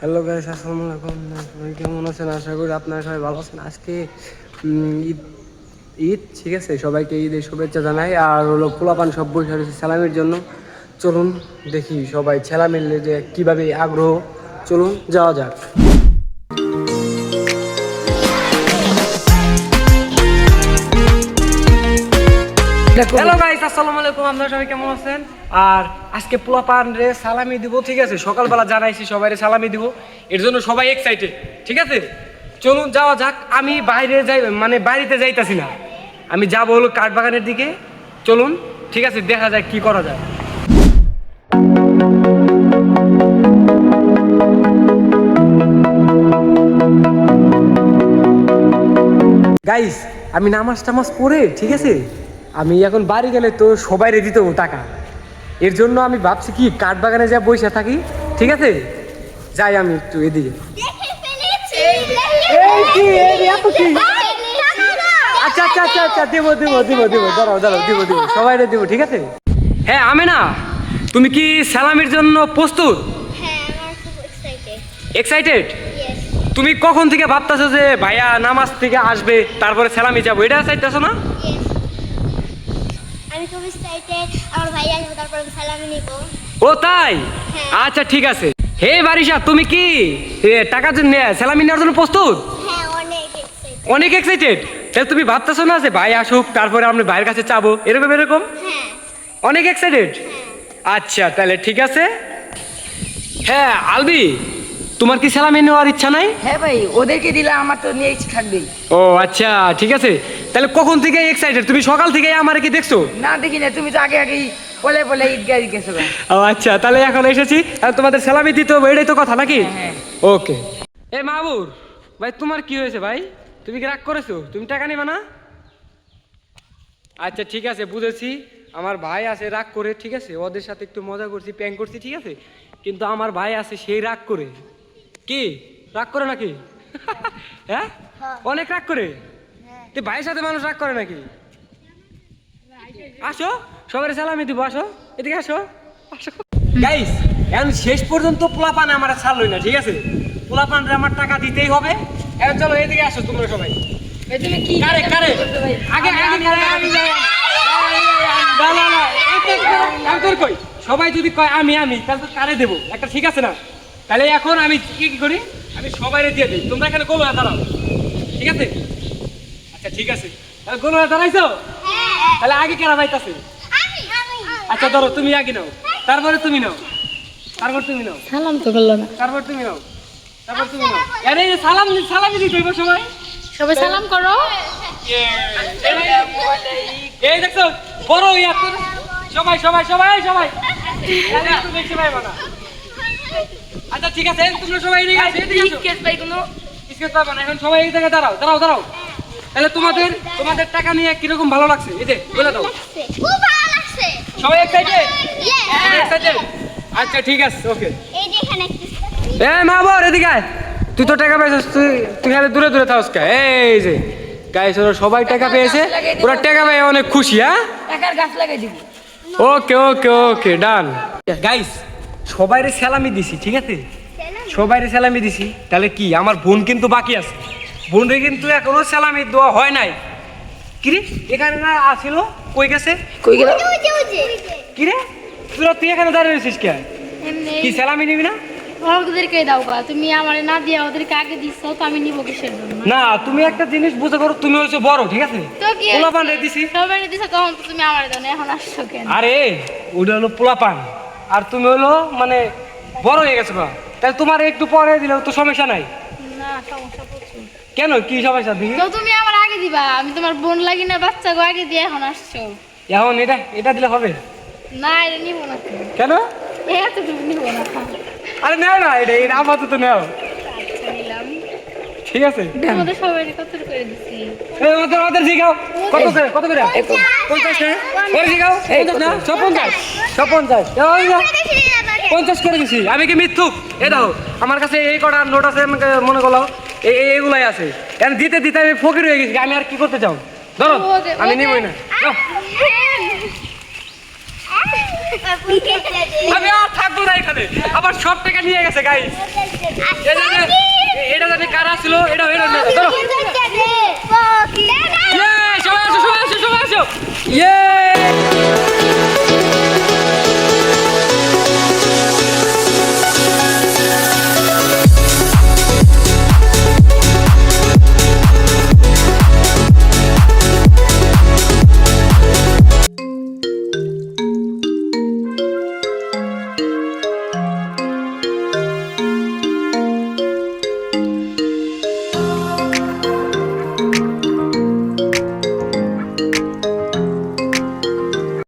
Hello guys আসসালামু আলাইকুম সবাই কেমন আছেন? আশা করি আপনারা সবাই ভালো আছেন। আজকে ঈদ ঈদ, ঠিক আছে? সবাইকে ঈদের শুভেচ্ছা জানাই। আর হলো পোলাপান সব বসে রয়েছে সালামের জন্য। চলুন দেখি সবাই ছেলা মিললে যে কীভাবে আগ্রহ। চলুন, যাওয়া যাক। হ্যালো গাইস আসসালামু আলাইকুম, আপনারা সবাই কেমন আছেন? আর আজকে পোলাপান রে সালামি দিব, ঠিক আছে? সকালবেলা জানাইছি সবাই রে সালামি দিব। এর জন্য সবাই এক্সাইটেড ঠিক আছে? চলুন, যাওয়া যাক। আমি বাইরে যাই মানে বাড়িতে যাইতাছি না। আমি যাব হলো কাঠবাগানের দিকে। চলুন, ঠিক আছে, দেখা যাক কি করা যায়। গাইস আমি নামাজ টামাজ পড়ে, ঠিক আছে? আমি এখন বাড়ি গেলে তো সবাই রেডি তো টাকা। এর জন্য আমি ভাবছি কি কাঠ বাগানে যা বসে থাকি ঠিক আছে? যাই আমি একটু এদিকে। দেখে ফেলেছি এই কি, এই এত কি? আচ্ছা আচ্ছা আচ্ছা আচ্ছা দেবো দেবো দেবো দেবো দাঁড়াও দাঁড়াও দেবো দেবো সবাই দেবো ঠিক আছে? হ্যাঁ আমি না তুমি কি সালামির জন্য প্রস্তুত? হ্যাঁ আমার খুব এক্সাইটেড এক্সাইটেড তুমি কখন থেকে ভাবতেছো যে ভাইয়া নামাজ থেকে আসবে তারপরে সালামি যাব এটা চাইতেছো না? আমি খুব এক্সাইটেড আমার ভাই আসবে তারপর আমি সালামি নিব। ও তাই? হ্যাঁ। আচ্ছা ঠিক আছে। হে বারিশা তুমি কি? টাকার জন্য স্যালামি নেওয়ার জন্য প্রস্তুত? হ্যাঁ অনেক এক্সাইটেড তাহলে তুমি ভাবতেছো না যে ভাই আসুক তারপরে আমরা ভাইয়ের কাছে চাবো? এরকম এরকম? হ্যাঁ। অনেক এক্সাইটেড আচ্ছা তাহলে ঠিক আছে। হ্যাঁ আলবি। তোমার কি স্যালামি নেওয়ার ইচ্ছা নাই? হ্যাঁ ভাই ওদেরকে দিলে আমার তো নিয়ে ইচ্ছে থাকবেই। ও আচ্ছা ঠিক আছে। তাহলে কখন থেকে এক্সাইটেড তুমি সকাল থেকে আমার কি দেখছ? না দেখি না তুমি তো আগে আগেই বলে বলে ঈদগাহ গেছো ও আচ্ছা তাহলে এখন এসেছি। আর তোমাদের স্যালামি দিতে হবে এটাই তো কথা নাকি? হ্যাঁ। ওকে। এ মাহবুর ভাই তোমার কি হয়েছে ভাই? তুমি কি রাগ করেছ? তুমি টাকা নেবে না? আচ্ছা ঠিক আছে বুঝেছি। আমার ভাই আছে রাগ করে ঠিক আছে? ওদের সাথে একটু মজা করছি প্যাং করছি ঠিক আছে? কিন্তু আমার ভাই আছে সেই রাগ করে। কি রাগ করে নাকি হ্যাঁ অনেক রাগ করে তুই ভাইয়ের সাথে মানুষ রাগ করে নাকি আসো সবাই সালামি দিব আসো এদিকে আসো আসো গাইস এখন শেষ পর্যন্ত পোলাপান আমার ছাড়লই না ঠিক আছে পোলাপান আমার টাকা দিতেই হবে এখন চলো এদিকে আসো তোমরা সবাই কারে কারে আগে সবাই যদি কয় আমি আমি তাহলে তো কারে দেবো একটা ঠিক আছে না তাহলে এখন আমি কি কি করি? আমি সবাইরে দিয়ে দিই। তোমরা এখানে গোলো দাঁড়াও। ঠিক আছে? আচ্ছা ঠিক আছে। তাহলে গোলো দাঁড়াইছো? তাহলে আগে কেনা আমি আচ্ছা ধরো তুমি আগে নাও। তারপরে তুমি নাও। তারপর তুমি নাও। সালাম তো করল না। তারপর তুমি নাও। তারপর তুমি নাও। আরে এই সালাম সালাম দিতে হইব সবাই। সবাই সালাম করো। এই দেখছ বড় ইয়া সবাই সবাই সবাই সবাই। বেশি ভাই বানা আচ্ছা ঠিক আছে তোমরা সবাই এদিকে আসো এদিকে আসো। কেস ভাই কোনো স্কেচ পাবা না এখন সবাই এই জায়গায় দাঁড়াও দাঁড়াও দাঁড়াও। তাহলে তোমাদের তোমাদের টাকা নিয়ে কীরকম ভালো লাগছে? এই যে বলে দাও। খুব ভালো লাগছে। সবাই এক্সাইটেড এক্সাইটেড আচ্ছা ঠিক আছে ওকে এই যে এখানে এ মা বর এদিকে আয়। তুই তো টাকা পেয়েছিস তুই তুই খালি দূরে দূরে থাকস কে? এই যে গাইস ওরা সবাই টাকা পেয়েছে। ওরা টাকা পেয়ে অনেক খুশি হ্যাঁ? টাকার গাছ লাগাই দিব। ওকে ওকে ওকে ডান গাইস সবাইরে সালামি দিছি ঠিক আছে? সবাইরে সালামি দিছি। তাহলে কি আমার বোন কিন্তু বাকি আছে? বোনরে কিন্তু এখনও সালামি দেওয়া হয় নাই। কিরে এখানে না আসিল? কই গেছে? কই গেল? ওই যে ওই যে। কিরে তোরা তুই এখানে দাঁড়িয়ে রয়েছিস কে কি সালামি নিবি না? ওদেরকে দাও গা। তুমি আমার না দিয়ে ওদেরকে আগে দিচ্ছ তো আমি নিব কিসের জন্য? না তুমি একটা জিনিস বুঝে করো তুমি হচ্ছে বড় ঠিক আছে? তো কি? পোলাপান রে দিছি। সবাই দিছ তখন তুমি আমার দাও না এখন আসছো কেন? আরে ওটা হলো পোলাপান। আর তুমি হলো মানে বড় হয়ে গেছো না তাহলে তোমার একটু পরে দিলেও তো সমস্যা নাই। না সমস্যা কেন? কি সমস্যা তো তুমি আমার আগে দিবা। আমি তোমার বোন লাগি না বাচ্চা গো আগে দিয়ে এখন আসছো। এখন এটা এটা দিলে হবে? না এটা নিব না তুমি। কেন? এতটুকু নিব না। আরে নেও না এটা এটা আপাতত নেও। আচ্ছা ঠিক আছে? তোমাদের সবাই কত করে দিচ্ছি এই ওদের ওদের জিগাও। কত করে কত করে? পঞ্চাশ টাকা ওরে জিগাও। পঞ্চাশ? না সব পঞ্চাশ পঞ্চাশ করে দিছি। আমি কি মিথ্যুক? এ দাও আমার কাছে এই কটা নোট আছে মনে করল এইগুলাই আছে। এখন দিতে দিতে আমি ফকির হয়ে গেছি। আমি আর কি করতে চাও? ধরো আমি নিবই না। আমি আর থাকব না এখানে। আবার সব টাকা নিয়ে গেছে গাই এটা জানি কারা ছিল? এটা এটা ধরো। ইয়ে সবাই আসো সবাই আসো সবাই আসো। ইয়ে!